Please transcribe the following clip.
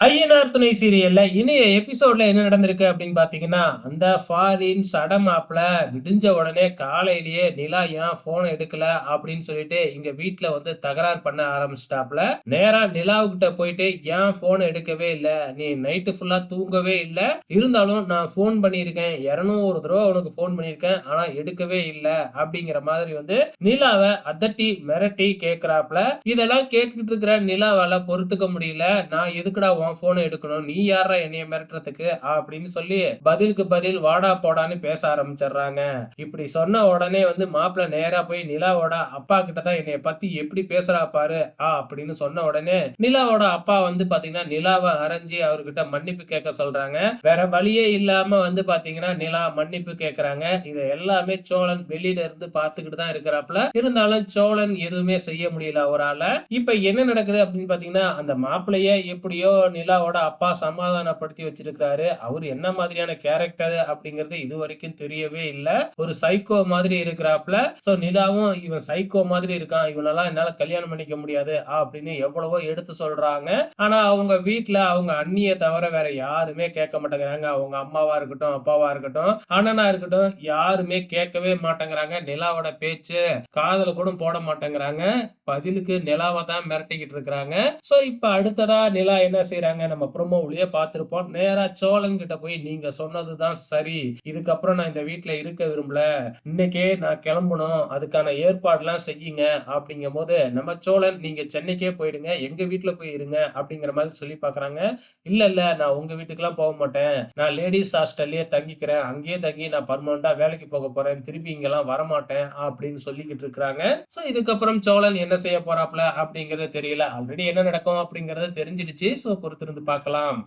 ஐயனார் துணை சீரியல்ல இனிய எபிசோட்ல என்ன நடந்திருக்கு அப்படின்னு பாத்தீங்கன்னா அந்த ஃபாரின் சடம் ஆப்ல விடிஞ்ச உடனே காலையிலேயே நிலா ஏன் போன் எடுக்கல அப்படின்னு சொல்லிட்டு இங்க வீட்டுல வந்து தகராறு பண்ண ஆரம்பிச்சிட்டாப்ல நேரா நிலாவுக்கிட்ட போயிட்டு ஏன் போன் எடுக்கவே இல்லை? நீ நைட்டு ஃபுல்லா தூங்கவே இல்லை? இருந்தாலும் நான் போன் பண்ணியிருக்கேன். இருநூறு தடவை உனக்கு போன் பண்ணியிருக்கேன். ஆனா எடுக்கவே இல்லை. அப்படிங்கிற மாதிரி வந்து நிலாவை அதட்டி மிரட்டி கேட்கிறாப்ல இதெல்லாம் கேட்டுக்கிட்டு இருக்கிற நிலாவால பொறுத்துக்க முடியல. நான் எதுக்குடா அவன் போனை எடுக்கணும். நீ யாரா என்னைய மிரட்டுறதுக்கு? அப்படின்னு சொல்லி பதிலுக்கு பதில் வாடா போடான்னு பேச ஆரம்பிச்சிடுறாங்க. இப்படி சொன்ன உடனே வந்து மாப்பிள்ள நேரா போய் நிலாவோட அப்பா கிட்ட தான் என்னைய பத்தி எப்படி பேசுறா பாரு ஆ அப்படின்னு சொன்ன உடனே நிலாவோட அப்பா வந்து பாத்தீங்கன்னா நிலாவை அரைஞ்சி அவர்கிட்ட மன்னிப்பு கேட்க சொல்றாங்க. வேற வழியே இல்லாம வந்து பாத்தீங்கன்னா நிலா மன்னிப்பு கேக்குறாங்க. இதை எல்லாமே சோழன் வெளியில இருந்து பாத்துக்கிட்டு தான் இருக்கிறாப்ல இருந்தாலும் சோழன் எதுவுமே செய்ய முடியல அவரால. இப்ப என்ன நடக்குது அப்படின்னு பாத்தீங்கன்னா அந்த மாப்பிள்ளைய எப்படியோ நிலாவோட அப்பா சமாதானப்படுத்தி வச்சிருக்கிறாரு. அவர் என்ன மாதிரியான கேரக்டர் அப்படிங்கறது இது வரைக்கும் தெரியவே இல்லை. ஒரு சைக்கோ மாதிரி இருக்கிறாப்ல சோ நிலாவும் இவன் சைக்கோ மாதிரி இருக்கான். இவனெல்லாம் என்னால கல்யாணம் பண்ணிக்க முடியாது. அப்படின்னு எவ்வளவோ எடுத்து சொல்றாங்க. ஆனா அவங்க வீட்டுல அவங்க அண்ணிய தவிர வேற யாருமே கேட்க மாட்டேங்கிறாங்க அவங்க அம்மாவா இருக்கட்டும் அப்பாவா இருக்கட்டும் அண்ணனா இருக்கட்டும் யாருமே கேட்கவே மாட்டேங்கிறாங்க. நிலாவோட பேச்சு காதல கூட போட மாட்டேங்கிறாங்க. பதிலுக்கு நிலாவை தான் மிரட்டிக்கிட்டு இருக்கிறாங்க. சோ இப்ப அடுத்ததா நிலா என்ன செய்யறாங்க நம்ம ப்ரொமோவிலேயே பார்த்துருப்போம். நேரா சோழன் கிட்ட போய் நீங்க சொன்னதுதான் சரி. இதுக்கப்புறம் நான் இந்த வீட்டுல இருக்க விரும்பல. இன்னைக்கே நான் கிளம்பணும். அதுக்கான ஏற்பாடுலாம் செய்யுங்க. அப்படிங்கும் போது நம்ம சோழன் நீங்க சென்னைக்கே போயிடுங்க. எங்க வீட்டுல போய் இருங்க. அப்படிங்கிற மாதிரி சொல்லி பாக்குறாங்க இல்ல இல்ல. நான் உங்க வீட்டுக்கெல்லாம் போக மாட்டேன். நான் லேடிஸ் ஹாஸ்டல்லயே தங்கிக்கிறேன். அங்கேயே தங்கி நான் பர்மனண்டா வேலைக்கு போக போறேன். திருப்பி இங்கெல்லாம் வரமாட்டேன். அப்படின்னு சொல்லிக்கிட்டு இருக்கிறாங்க. சோ இதுக்கப்புறம் சோழன் என்ன செய்ய போறாப்ல அப்படிங்கறது தெரியல. ஆல்ரெடி என்ன நடக்கும் அப்படிங்கறது தெரிஞ்சிடுச்சு. சோ பொறுத்திருந்து பார்க்கலாம்.